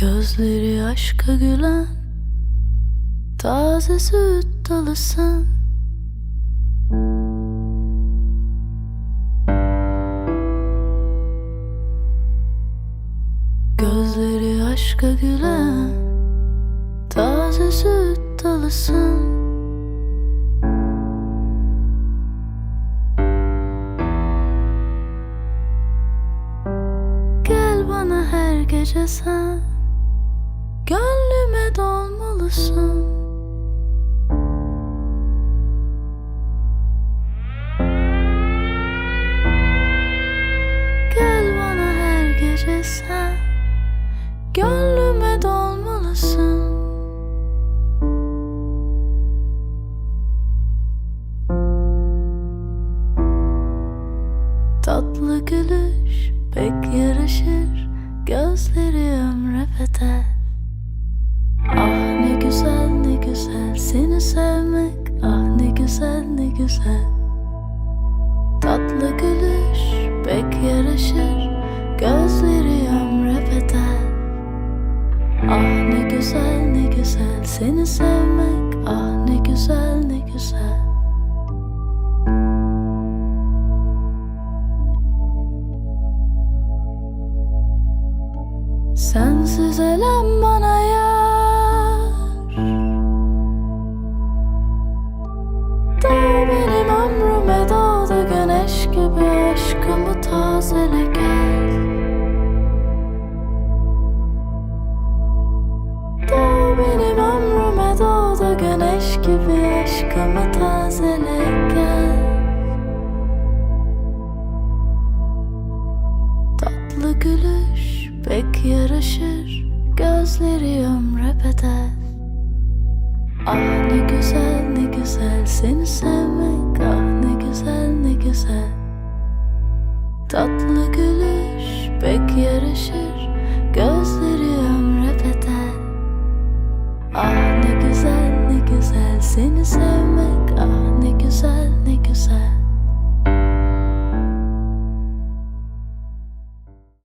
Gözleri aşka gülen Taze süt dalısın Gözleri aşka gülen Taze süt dalısın Gel bana her gece sen Gönlüme dolmalısın Gel bana her gece sen. Gönlüme dolmalısın Tatlı gülüş pek yaraşır Gözleri ömre sevmek Ah ne güzel ne güzel. Tatlı gülüş pek yaraşır Gözleri ömre Ah ne güzel ne güzel seni sevmek Ah ne güzel ne güzel. Sensiz elem bana yar doğdu güneş gibi Aşkımı tazele gel Tatlı gülüş pek yaraşır Gözleri ömre bedel. Ah ne güzel ne güzel seni sevmek Ah ne güzel ne güzel. Tatlı gülüş pek yaraşır